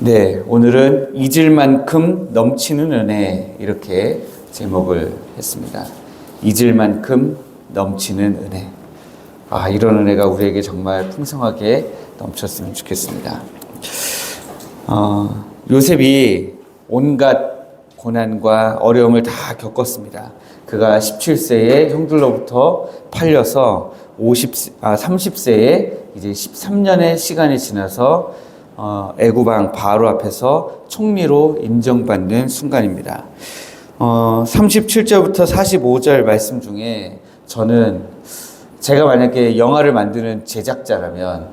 네, 오늘은 잊을 만큼 넘치는 은혜 이렇게 제목을 했습니다. 잊을 만큼 넘치는 은혜. 아, 이런 은혜가 우리에게 정말 풍성하게 넘쳤으면 좋겠습니다. 어, 요셉이 온갖 고난과 어려움을 다 겪었습니다. 그가 17세에 형들로부터 팔려서 50, 아, 30세에 이제 13년의 시간이 지나서 어, 애구방 바로 앞에서 총리로 인정받는 순간입니다. 어, 37절부터 45절 말씀 중에 저는 제가 만약에 영화를 만드는 제작자라면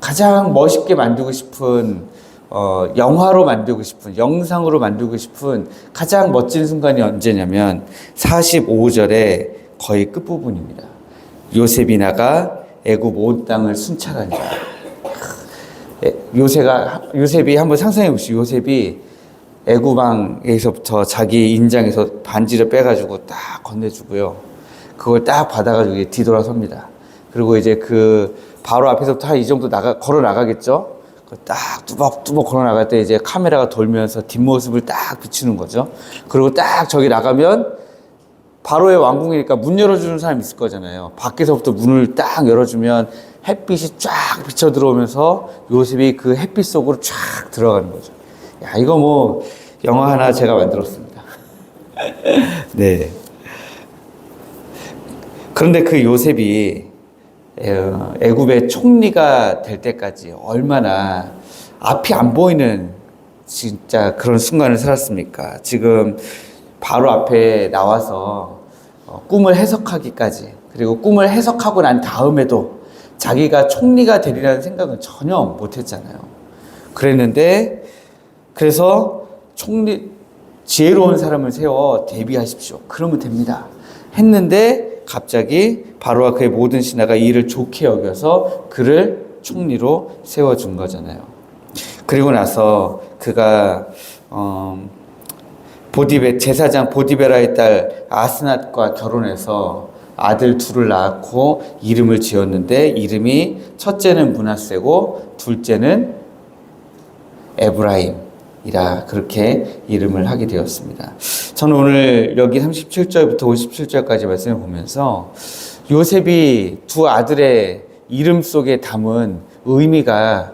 가장 멋있게 만들고 싶은 어, 영화로 만들고 싶은 영상으로 만들고 싶은 가장 멋진 순간이 언제냐면 45절의 거의 끝부분입니다. 요셉이 나가 애굽 온 땅을. 에, 요셉가 요셉이 한번 상상해 보시죠. 요셉이 애구방에서부터 자기 인장에서 반지를 빼가지고 딱 건네주고요. 그걸 딱 받아가지고 뒤돌아섭니다. 그리고 이제 그 바로 앞에서부터 한 이 정도 나가 걸어 나가겠죠. 그걸 딱 뚜벅뚜벅 걸어 나갈 때 이제 카메라가 돌면서 뒷모습을 딱 비추는 거죠. 그리고 딱 저기 나가면 바로의 왕궁이니까 문 열어주는 사람 있을 거잖아요. 밖에서부터 문을 딱 열어주면 햇빛이 쫙 비쳐 들어오면서 요셉이 그 햇빛 속으로 쫙 들어가는 거죠. 야, 이거 뭐 영화 하나 제가 만들었습니다. 네. 그런데 그 요셉이 에, 애굽의 총리가 될 때까지 얼마나 앞이 안 보이는 진짜 그런 순간을 살았습니까? 지금 바로 앞에 나와서 어, 꿈을 해석하기까지 그리고 꿈을 해석하고 난 다음에도 자기가 총리가 되리라는 생각은 전혀 못 했잖아요. 그랬는데 그래서 총리 지혜로운 사람을 세워 대비하십시오. 그러면 됩니다. 했는데 갑자기 바로와 그의 모든 신하가 이 일을 좋게 여겨서 그를 총리로 세워준 거잖아요. 그리고 나서 그가 어, 보디베 제사장 보디베라의 딸 아스낫과 결혼해서 아들 둘을 낳고 이름을 지었는데 이름이 첫째는 문하세고 둘째는 에브라임이라 그렇게 이름을 하게 되었습니다. 저는 오늘 여기 37절부터 57절까지 말씀을 보면서 요셉이 두 아들의 이름 속에 담은 의미가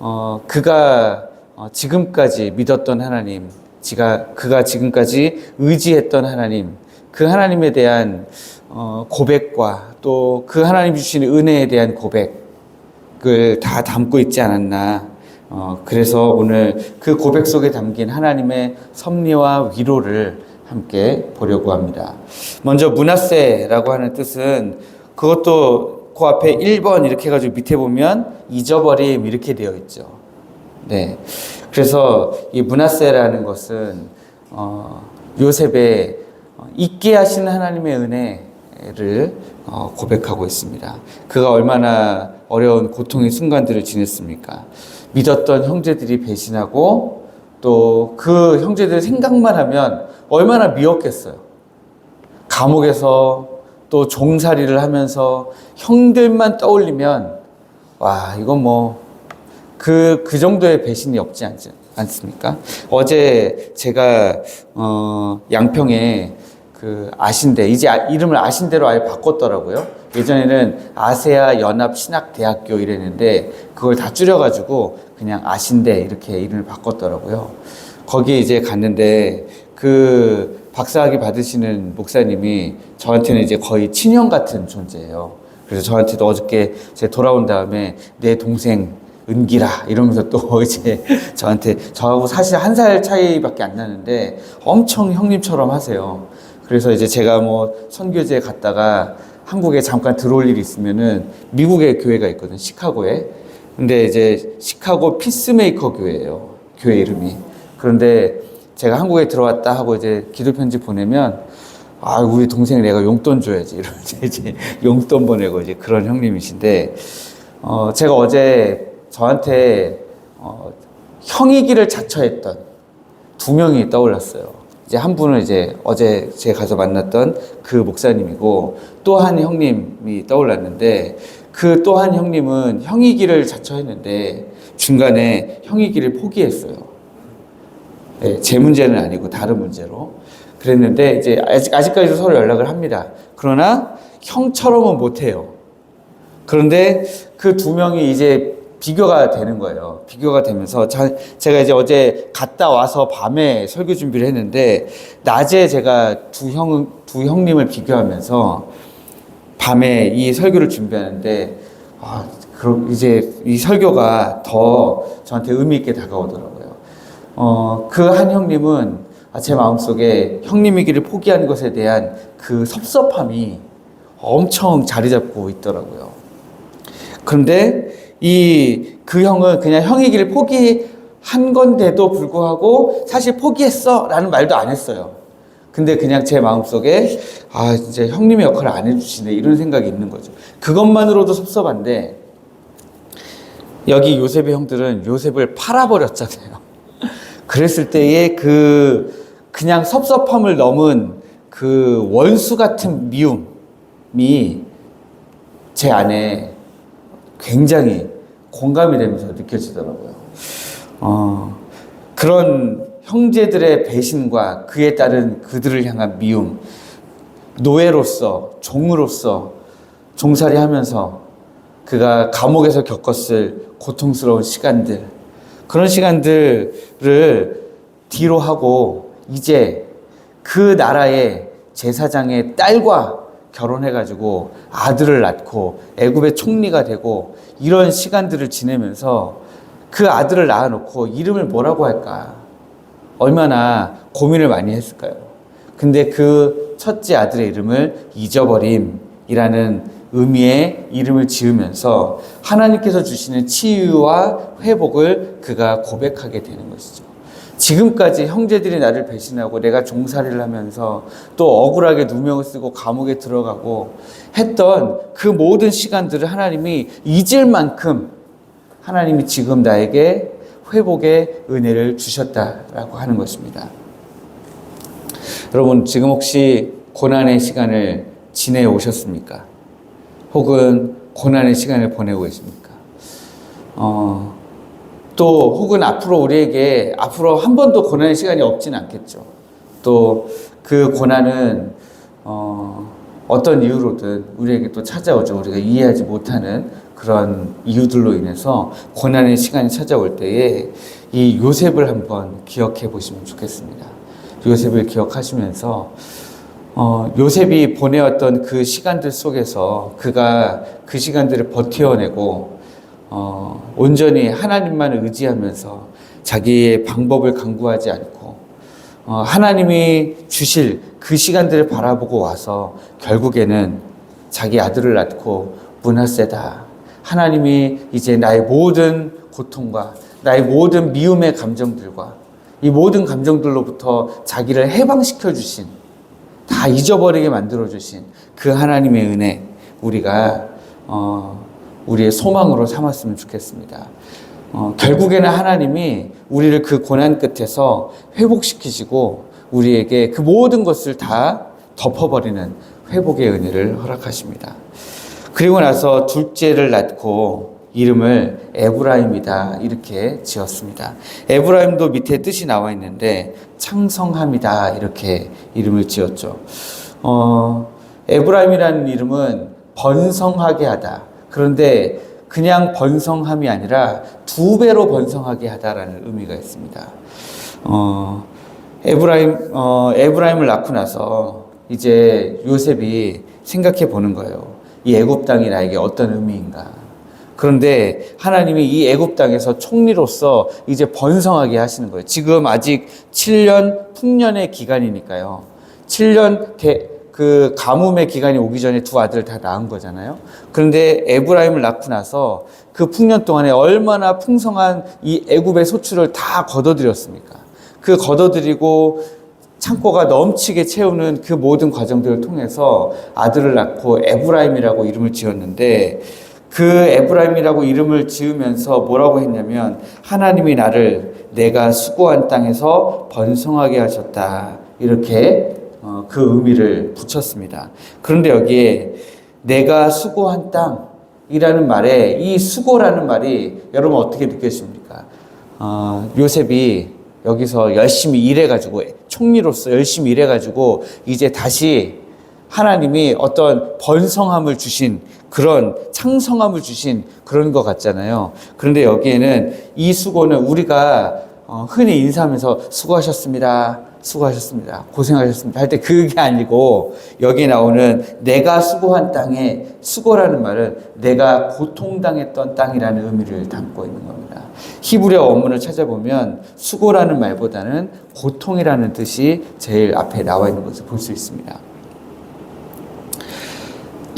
어, 그가 어, 지금까지 믿었던 하나님, 지가 그가 지금까지 의지했던 하나님, 그 하나님에 대한 어, 고백과 또 그 하나님 주신 은혜에 대한 고백을 다 담고 있지 않았나. 어, 그래서 오늘 그 고백 속에 담긴 하나님의 섭리와 위로를 함께 보려고 합니다. 먼저 문하세라고 하는 뜻은 그것도 그 앞에 1번 이렇게 해가지고 밑에 보면 잊어버림 이렇게 되어 있죠. 네. 그래서 이 문하세라는 것은 어, 요셉의 잊게 하시는 하나님의 은혜를 어, 고백하고 있습니다. 그가 얼마나 어려운 고통의 순간들을 지냈습니까? 믿었던 형제들이 배신하고 또 그 형제들 생각만 하면 얼마나 미웠겠어요. 감옥에서 또 종살이를 하면서 형들만 떠올리면 와 이건 뭐 그, 그 정도의 배신이 없지 않지, 않습니까? 어제 제가, 어, 양평에 그 아신대, 이제 아- 이름을 아신대로 아예 바꿨더라고요. 예전에는 아세아 연합 신학대학교 이랬는데 그걸 다 줄여가지고 그냥 아신대 이렇게 이름을 바꿨더라고요. 거기에 이제 갔는데 그 박사학위 받으시는 목사님이 저한테는 이제 거의 친형 같은 존재예요. 그래서 저한테도 어저께 제 돌아온 다음에 내 동생 은기라 이러면서 또 이제 저한테 저하고 사실 한 살 차이밖에 안 나는데 엄청 형님처럼 하세요. 그래서 이제 제가 뭐 선교지에 갔다가 한국에 잠깐 들어올 일이 있으면은 미국에 교회가 있거든 시카고에. 근데 이제 시카고 피스메이커 교회예요. 교회 이름이. 그런데 제가 한국에 들어왔다 하고 이제 기도 편지 보내면 아 우리 동생 내가 용돈 줘야지 이러면서 이제 용돈 보내고 이제 그런 형님이신데 어 제가 어제 저한테 어, 형이기를 자처했던 두 명이 떠올랐어요. 이제 한 분은 이제 어제 제가 가서 만났던 그 목사님이고 또 한 형님이 떠올랐는데 그 또 한 형님은 형이기를 자처했는데 중간에 길을 포기했어요. 네, 제 문제는 아니고 다른 문제로 그랬는데 이제 아직, 아직까지도 서로 연락을 합니다. 그러나 형처럼은 못해요. 그런데 그 두 명이 이제 비교가 되는 거예요. 비교가 되면서 자- 제가 이제 어제 갔다 와서 밤에 설교 준비를 했는데 낮에 제가 두 형, 두 형님을 비교하면서 밤에 이 설교를 준비하는데 아, 그럼 이제 이 설교가 더 저한테 의미 있게 다가오더라고요. 어, 그 한 형님은 아, 제 마음속에 형님이기를 포기한 것에 대한 그 섭섭함이 엄청 자리 잡고 있더라고요. 그런데 이 그 형은 그냥 길을 포기한 건데도 불구하고 사실 포기했어 라는 말도 안 했어요. 근데 그냥 제 마음속에 아 이제 형님의 역할을 안 해주시네 이런 생각이 있는 거죠. 그것만으로도 섭섭한데 여기 요셉의 형들은 요셉을 팔아버렸잖아요. 그랬을 때의 그 그냥 섭섭함을 넘은 그 원수 같은 미움이 제 안에 굉장히 공감이 되면서 느껴지더라고요. 어, 그런 형제들의 배신과 그에 따른 그들을 향한 미움, 노예로서, 종으로서 종살이 하면서 그가 감옥에서 겪었을 고통스러운 시간들, 그런 시간들을 뒤로 하고 이제 그 나라의 제사장의 딸과 결혼해가지고 아들을 낳고 애굽의 총리가 되고 이런 시간들을 지내면서 그 아들을 낳아놓고 이름을 뭐라고 할까 얼마나 고민을 많이 했을까요? 근데 그 첫째 아들의 이름을 잊어버림이라는 의미의 이름을 지으면서 하나님께서 주시는 치유와 회복을 그가 고백하게 되는 것이죠. 지금까지 형제들이 나를 배신하고 내가 종살이를 하면서 또 억울하게 누명을 쓰고 감옥에 들어가고 했던 그 모든 시간들을 하나님이 잊을 만큼 하나님이 지금 나에게 회복의 은혜를 주셨다라고 하는 것입니다. 여러분, 지금 혹시 고난의 시간을 지내 오셨습니까? 혹은 고난의 시간을 보내고 계십니까? 어, 또 혹은 앞으로 우리에게 앞으로 한 번도 고난의 시간이 없진 않겠죠. 또 그 고난은 어, 어떤 이유로든 우리에게 또 찾아오죠. 우리가 이해하지 못하는 그런 이유들로 인해서 고난의 시간이 찾아올 때에 이 요셉을 한번 기억해 보시면 좋겠습니다. 요셉을 기억하시면서 어, 요셉이 보내었던 그 시간들 속에서 그가 그 시간들을 버텨내고 어, 온전히 하나님만 의지하면서 자기의 방법을 강구하지 않고 어, 하나님이 주실 그 시간들을 바라보고 와서 결국에는 자기 아들을 낳고 문하세다. 하나님이 이제 나의 모든 고통과 나의 모든 미움의 감정들과 이 모든 감정들로부터 자기를 해방시켜 주신 다 잊어버리게 만들어 주신 그 하나님의 은혜 우리가 어, 우리의 소망으로 삼았으면 좋겠습니다. 어, 결국에는 하나님이 우리를 그 고난 끝에서 회복시키시고 우리에게 그 모든 것을 다 덮어버리는 회복의 은혜를 허락하십니다. 그리고 나서 둘째를 낳고 이름을 에브라임이다 이렇게 지었습니다. 에브라임도 밑에 뜻이 나와 있는데 창성함이다 이렇게 이름을 지었죠. 어, 에브라임이라는 이름은 번성하게 하다. 그런데 그냥 번성함이 아니라 두 배로 번성하게 하다라는 의미가 있습니다. 어, 에브라임, 어, 에브라임을 낳고 나서 이제 요셉이 생각해 보는 거예요. 이 애굽 땅이 나에게 어떤 의미인가. 그런데 하나님이 이 애굽 땅에서 총리로서 이제 번성하게 하시는 거예요. 지금 아직 7년 풍년의 기간이니까요. 7년 대, 그 가뭄의 기간이 오기 전에 두 아들을 다 낳은 거잖아요. 그런데 에브라임을 낳고 나서 그 풍년 동안에 얼마나 풍성한 이 애굽의 소출을 다 걷어들였습니까? 그 걷어들이고 창고가 넘치게 채우는 그 모든 과정들을 통해서 아들을 낳고 에브라임이라고 이름을 지었는데 그 에브라임이라고 이름을 지으면서 뭐라고 했냐면 하나님이 나를 내가 수고한 땅에서 번성하게 하셨다. 이렇게 어, 그 의미를 붙였습니다. 그런데 여기에 내가 수고한 땅 이라는 말에 이 수고라는 말이 여러분 어떻게 느껴집니까? 어, 요셉이 여기서 열심히 일해가지고 총리로서 열심히 일해가지고 이제 다시 하나님이 어떤 번성함을 주신 그런 창성함을 주신 그런 것 같잖아요. 그런데 여기에는 이 수고는 우리가 어, 흔히 인사하면서 수고하셨습니다. 수고하셨습니다. 고생하셨습니다. 할 때 그게 아니고 여기 나오는 내가 수고한 땅에 수고라는 말은 내가 고통당했던 땅이라는 의미를 담고 있는 겁니다. 히브리어 원문을 찾아보면 수고라는 말보다는 고통이라는 뜻이 제일 앞에 나와 있는 것을 볼 수 있습니다.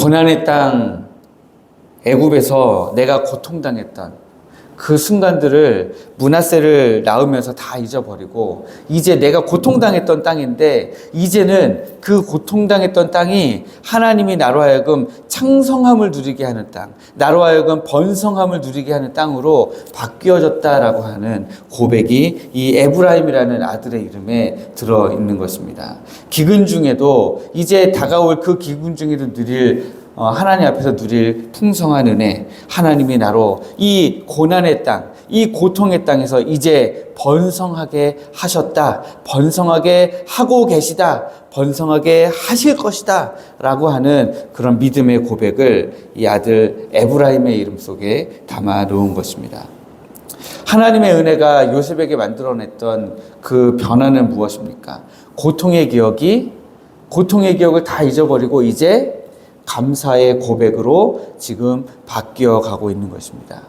고난의 땅 애굽에서 내가 고통당했던 그 순간들을 문하세를 낳으면서 다 잊어버리고 이제 내가 고통당했던 땅인데 이제는 그 고통당했던 땅이 하나님이 나로 하여금 창성함을 누리게 하는 땅, 나로 하여금 번성함을 누리게 하는 땅으로 바뀌어졌다라고 하는 고백이 이 에브라임이라는 아들의 이름에 들어 있는 것입니다. 기근 중에도 이제 다가올 그 기근 중에도 누릴 어, 하나님 앞에서 누릴 풍성한 은혜, 하나님이 나로 이 고난의 땅, 이 고통의 땅에서 이제 번성하게 하셨다, 번성하게 하고 계시다, 번성하게 하실 것이다, 라고 하는 그런 믿음의 고백을 이 아들 에브라임의 이름 속에 담아 놓은 것입니다. 하나님의 은혜가 요셉에게 만들어냈던 그 변화는 무엇입니까? 고통의 기억이, 고통의 기억을 다 잊어버리고 이제 감사의 고백으로 지금 바뀌어 가고 있는 것입니다.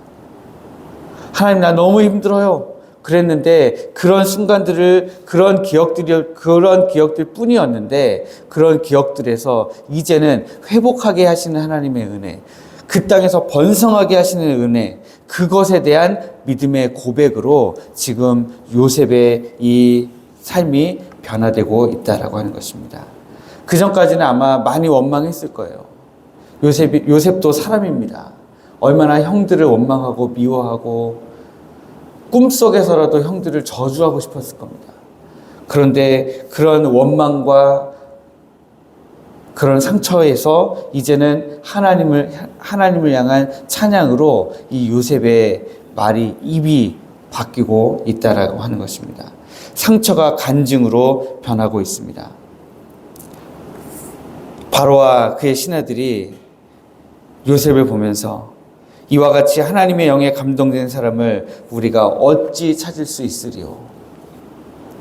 하나님, 나 너무 힘들어요. 그랬는데 그런 순간들을 그런 기억들이 그런 기억들 뿐이었는데 그런 기억들에서 이제는 회복하게 하시는 하나님의 은혜 그 땅에서 번성하게 하시는 은혜 그것에 대한 믿음의 고백으로 지금 요셉의 이 삶이 변화되고 있다라고 하는 것입니다. 그 전까지는 아마 많이 원망했을 거예요. 요셉이, 요셉도 사람입니다. 얼마나 형들을 원망하고 미워하고 꿈속에서라도 형들을 저주하고 싶었을 겁니다. 그런데 그런 원망과 그런 상처에서 이제는 하나님을, 하나님을 향한 찬양으로 이 요셉의 말이, 입이 바뀌고 있다라고 하는 것입니다. 상처가 간증으로 변하고 있습니다. 바로와 그의 신하들이 요셉을 보면서 이와 같이 하나님의 영에 감동된 사람을 우리가 어찌 찾을 수 있으리요?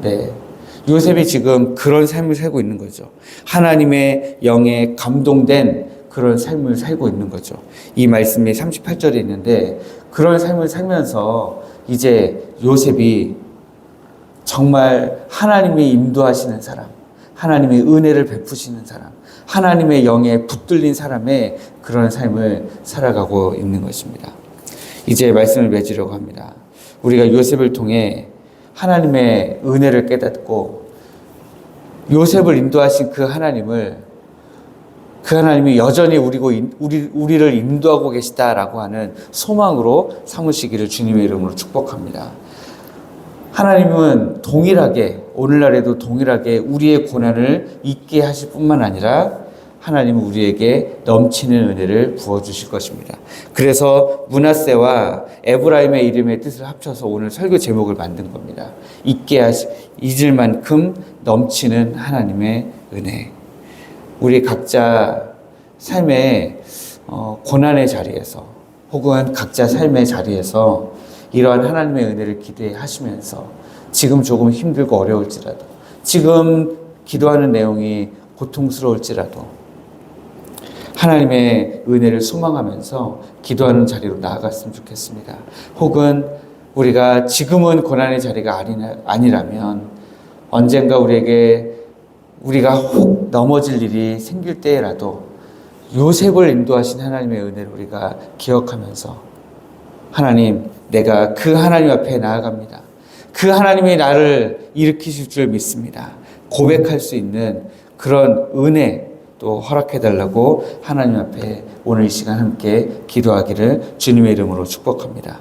네. 요셉이 지금 그런 삶을 살고 있는 거죠. 하나님의 영에 감동된 그런 삶을 살고 있는 거죠. 이 말씀이 38절에 있는데 그런 삶을 살면서 이제 요셉이 정말 하나님이 인도하시는 사람, 하나님의 은혜를 베푸시는 사람, 하나님의 영에 붙들린 사람의 그런 삶을 살아가고 있는 것입니다. 이제 말씀을 맺으려고 합니다. 우리가 요셉을 통해 하나님의 은혜를 깨닫고 요셉을 인도하신 그 하나님을 그 하나님이 여전히 우리고 우리 우리를 인도하고 계시다라고 하는 소망으로 삼으시기를 주님의 이름으로 축복합니다. 하나님은 동일하게 오늘날에도 동일하게 우리의 고난을 잊게 하실 뿐만 아니라 하나님은 우리에게 넘치는 은혜를 부어 주실 것입니다. 그래서 문하세와 에브라임의 이름의 뜻을 합쳐서 오늘 설교 제목을 만든 겁니다. 잊게 하시 잊을 만큼 넘치는 하나님의 은혜. 우리 각자 삶의 어, 고난의 자리에서 혹은 각자 삶의 자리에서 이러한 하나님의 은혜를 기대하시면서 지금 조금 힘들고 어려울지라도 지금 기도하는 내용이 고통스러울지라도 하나님의 은혜를 소망하면서 기도하는 자리로 나아갔으면 좋겠습니다. 혹은 우리가 지금은 고난의 자리가 아니라면 언젠가 우리에게 우리가 혹 넘어질 일이 생길 때라도 요셉을 인도하신 하나님의 은혜를 우리가 기억하면서 하나님, 내가 그 하나님 앞에 나아갑니다. 그 하나님이 나를 일으키실 줄 믿습니다. 고백할 수 있는 그런 은혜 또 허락해 달라고 하나님 앞에 오늘 이 시간 함께 기도하기를 주님의 이름으로 축복합니다.